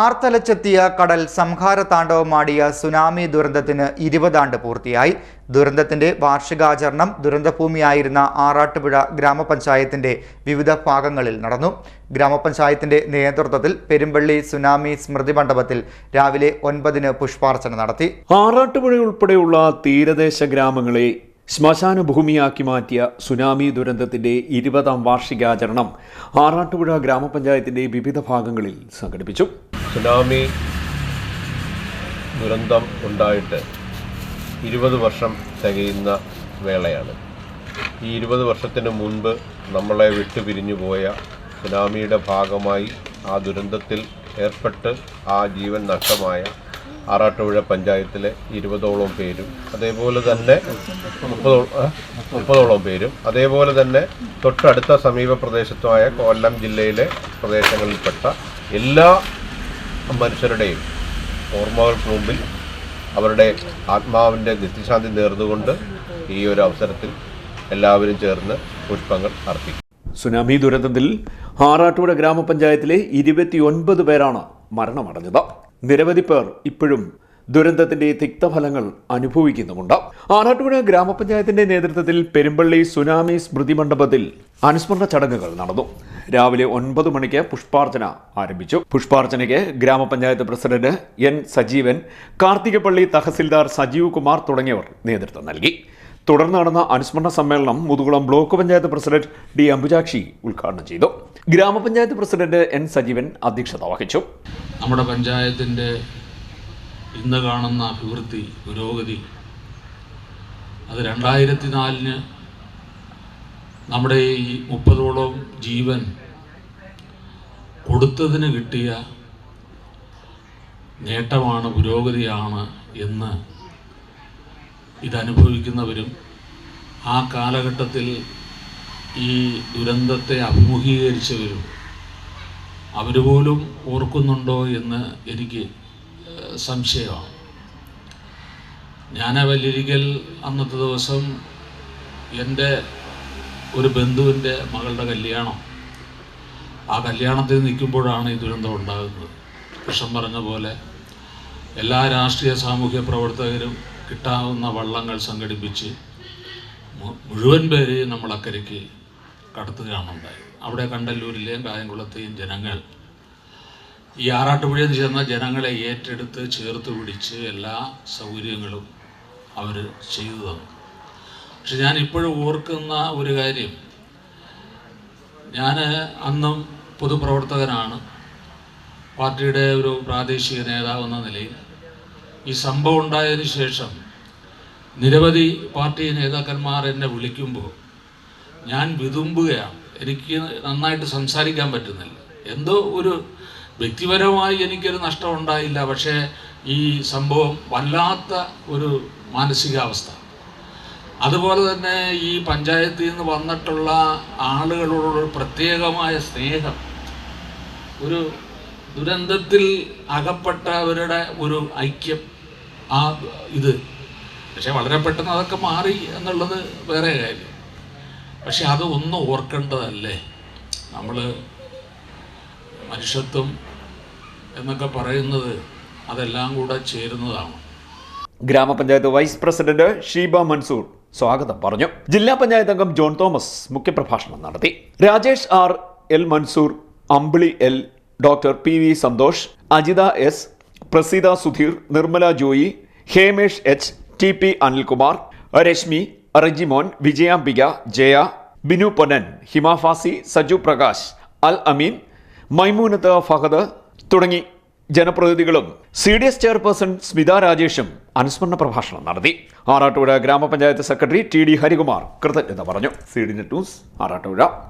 ആർത്തലച്ചെത്തിയ കടൽ സംഹാര താണ്ഡവമാടിയ സുനാമി ദുരന്തത്തിന് ഇരുപതാണ്ട് പൂർത്തിയായി. ദുരന്തത്തിന്റെ വാർഷികാചരണം ദുരന്തഭൂമിയായിരുന്ന ആറാട്ടുപുഴ ഗ്രാമപഞ്ചായത്തിന്റെ വിവിധ ഭാഗങ്ങളിൽ നടന്നു. ഗ്രാമപഞ്ചായത്തിന്റെ നേതൃത്വത്തിൽ പെരുമ്പള്ളി സുനാമി സ്മൃതി മണ്ഡപത്തിൽ രാവിലെ ഒൻപതിന് പുഷ്പാർച്ചന നടത്തി. ആറാട്ടുപുഴ ഉൾപ്പെടെയുള്ള തീരദേശ ഗ്രാമങ്ങളെ ശ്മശാന ഭൂമിയാക്കി മാറ്റിയ സുനാമി ദുരന്തത്തിന്റെ ഇരുപതാം വാർഷികാചരണം ആറാട്ടുപുഴ ഗ്രാമപഞ്ചായത്തിന്റെ വിവിധ ഭാഗങ്ങളിൽ സംഘടിപ്പിച്ചു. സുനാമി ദുരന്തം ഉണ്ടായിട്ട് ഇരുപത് വർഷം തികയുന്ന വേളയാണ്. ഈ ഇരുപത് വർഷത്തിന് മുൻപ് നമ്മളെ വിട്ടുപിരിഞ്ഞു പോയ സുനാമിയുടെ ഭാഗമായി ആ ദുരന്തത്തിൽ ഏർപ്പെട്ട് ആ ജീവൻ നഷ്ടമായ ആറാട്ടുപുഴ പഞ്ചായത്തിലെ ഇരുപതോളം പേരും അതേപോലെ തന്നെ മുപ്പതോ ആ, മുപ്പതോളം പേരും അതേപോലെ തന്നെ തൊട്ടടുത്ത സമീപ പ്രദേശത്തുമായ കൊല്ലം ജില്ലയിലെ പ്രദേശങ്ങളിൽപ്പെട്ട എല്ലാ മനുഷ്യരുടെയും ഓർമ്മകൾക്ക് മുമ്പിൽ അവരുടെ ആത്മാവിന്റെ നിത്യശാന്തി നേർന്നുകൊണ്ട് ഈ ഒരു അവസരത്തിൽ എല്ലാവരും ചേർന്ന് പുഷ്പങ്ങൾ അർപ്പിക്കും. സുനാമി ദുരന്തത്തിൽ ആറാട്ടുപുഴ ഗ്രാമപഞ്ചായത്തിലെ ഇരുപത്തിയൊൻപത് പേരാണ് മരണമടഞ്ഞത്. നിരവധി പേർ ഇപ്പോഴും ദുരന്തത്തിന്റെ തിക്തഫലങ്ങൾ അനുഭവിക്കുന്നുമുണ്ട്. ആറാട്ടുപുഴ ഗ്രാമപഞ്ചായത്തിന്റെ നേതൃത്വത്തിൽ പെരുമ്പള്ളി സുനാമി സ്മൃതി മണ്ഡപത്തിൽ അനുസ്മരണ ചടങ്ങുകൾ നടന്നു. രാവിലെ ഒൻപത് മണിക്ക് പുഷ്പാർച്ചന ആരംഭിച്ചു. പുഷ്പാർച്ചനയ്ക്ക് ഗ്രാമപഞ്ചായത്ത് പ്രസിഡന്റ് എൻ സജീവൻ കാർത്തികപ്പള്ളി തഹസിൽദാർ സജീവ് കുമാർ തുടങ്ങിയവർ നേതൃത്വം നൽകി. തുടർന്ന് നടന്ന അനുസ്മരണ സമ്മേളനം Muthukulam block panchayat president D Ambujakshi ഉദ്ഘാടനം ചെയ്തു. ഗ്രാമപഞ്ചായത്ത് പ്രസിഡന്റ് എൻ സജീവൻ അധ്യക്ഷത വഹിച്ചു. നമ്മുടെ പഞ്ചായത്തിന്റെ ഇന്ന് കാണുന്ന അഭിവൃദ്ധി പുരോഗതി അത് രണ്ടായിരത്തി നാലിന് നമ്മുടെ ഈ മുപ്പതോളം ജീവൻ കൊടുത്തതിന് കിട്ടിയ നേട്ടമാണ് പുരോഗതിയാണ് എന്ന് ഇതനുഭവിക്കുന്നവരും ആ കാലഘട്ടത്തിൽ ഈ ദുരന്തത്തെ അഭിമുഖീകരിച്ചവരും അവർ പോലും ഓർക്കുന്നുണ്ടോ എന്ന് എനിക്ക് സംശയമാണ്. ഞാൻ വല്ലിരിക്കൽ അന്നത്തെ ദിവസം എന്റെ ഒരു ബന്ധുവിന്റെ മകളുടെ കല്യാണം. ആ കല്യാണത്തിൽ നിൽക്കുമ്പോഴാണ് ഈ ദുരന്തം ഉണ്ടാകുന്നത്. കൃഷ്ണൻ പറഞ്ഞ പോലെ എല്ലാ രാഷ്ട്രീയ സാമൂഹ്യ പ്രവർത്തകരും കിട്ടാവുന്ന വള്ളങ്ങൾ സംഘടിപ്പിച്ച് മുഴുവൻ പേരെയും നമ്മൾ അക്കരയ്ക്ക് കടത്തുകയാണ് ഉണ്ടായത് അവിടെ കണ്ടല്ലൂരിലെയും കായംകുളത്തെയും ജനങ്ങൾ ഈ ആറാട്ടുപുഴയിൽ ചെന്ന ജനങ്ങളെ ഏറ്റെടുത്ത് ചേർത്ത് പിടിച്ച് എല്ലാ സൗകര്യങ്ങളും അവർ ചെയ്തു തന്നു പക്ഷെ ഞാൻ ഇപ്പോഴും ഓർക്കുന്ന ഒരു കാര്യം. ഞാൻ അന്നും പൊതുപ്രവർത്തകനാണ്. പാർട്ടിയുടെ ഒരു പ്രാദേശിക നേതാവ് എന്ന നിലയിൽ. ഈ സംഭവം ഉണ്ടായതിന് ശേഷം നിരവധി പാർട്ടി നേതാക്കന്മാർ എന്നെ വിളിക്കുമ്പോൾ ഞാൻ വിതുമ്പുകയാണ്. എനിക്ക് നന്നായിട്ട് സംസാരിക്കാൻ പറ്റുന്നില്ല. എന്തോ ഒരു വ്യക്തിപരമായി എനിക്കൊരു നഷ്ടം ഉണ്ടായില്ല. പക്ഷേ ഈ സംഭവം വല്ലാത്ത ഒരു മാനസികാവസ്ഥ. അതുപോലെ തന്നെ ഈ പഞ്ചായത്തിൽ നിന്ന് വന്നിട്ടുള്ള ആളുകളോടുള്ള പ്രത്യേകമായ സ്നേഹം ഒരു ദുരന്തത്തിൽ അകപ്പെട്ടവരുടെ ഒരു ഐക്യം ആ ഇത്. പക്ഷെ വളരെ പെട്ടെന്ന് അതൊക്കെ മാറി എന്നുള്ളത് വേറെ കാര്യം. പക്ഷെ അത് ഒന്നും ഓർക്കേണ്ടതല്ലേ? നമ്മൾ മനുഷ്യത്വം എന്നൊക്കെ പറയുന്നത് അതെല്ലാം കൂടെ ചേരുന്നതാണ്. ഗ്രാമപഞ്ചായത്ത് വൈസ് പ്രസിഡന്റ് ഷീബ മൻസൂർ സ്വാഗതം പറഞ്ഞു. ജില്ലാ പഞ്ചായത്ത് അംഗം ജോൺ തോമസ് മുഖ്യപ്രഭാഷണം നടത്തി. Rajesh R L Mansoor Ambili L doctor P V Santhosh Ajitha S Praseetha Sudheer Nirmala Joy Hemesh H T P Anilkumar Reshmi Rejimon Vijayambika Jaya Binu Ponnan Himafasi Saju Prakash Al Ameen Maimoonath Fahad തുടങ്ങി ജനപ്രതിനിധികളും C D S chairperson Smitha രാജേഷും അനുസ്മരണ പ്രഭാഷണം നടത്തി. ആറാട്ടുപുഴ ഗ്രാമപഞ്ചായത്ത് secretary T D Harikumar കൃതജ്ഞത പറഞ്ഞു. C D net news Arattupuzha.